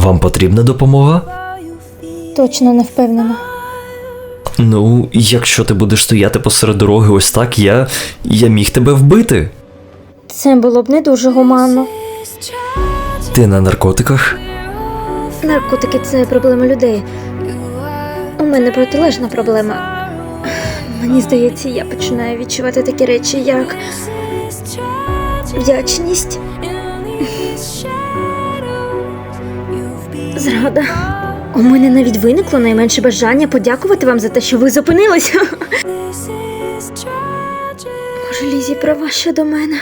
Вам потрібна допомога? Точно не впевнена. Ну, якщо ти будеш стояти посеред дороги ось так, я. я міг тебе вбити. Це було б не дуже гуманно. Ти на наркотиках? Наркотики це проблема людей. У мене протилежна проблема. Мені здається, я починаю відчувати такі речі, як вдячність, зрада. У мене навіть виникло найменше бажання подякувати вам за те, що ви зупинилися. Може, Лізі права щодо мене.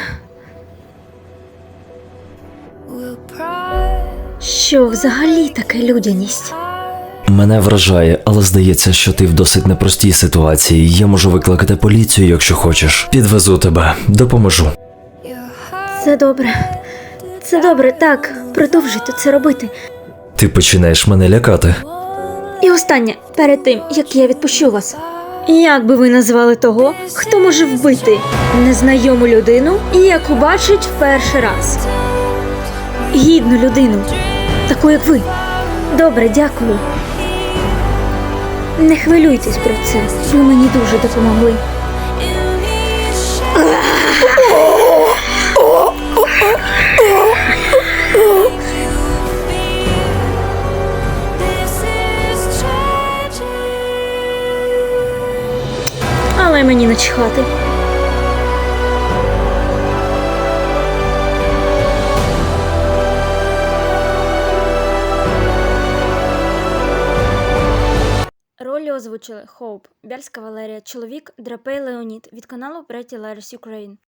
Що взагалі таке людяність? Мене вражає, але здається, що ти в досить непростій ситуації. Я можу викликати поліцію, якщо хочеш. Підвезу тебе, допоможу. Це добре. Це добре, так. Продовжуйте це робити. Ти починаєш мене лякати. І останнє, перед тим, як я відпущу вас. Як би ви назвали того, хто може вбити незнайому людину, яку бачить в перший раз? Гідну людину, таку як ви. Добре, дякую. Не хвилюйтесь про це. Ви мені дуже допомогли. Але мені начхати. Ролі озвучили Хоуп, Бяльська Валерія, чоловік Драпей Леонід від каналу Pretty Ларіс Ukraine.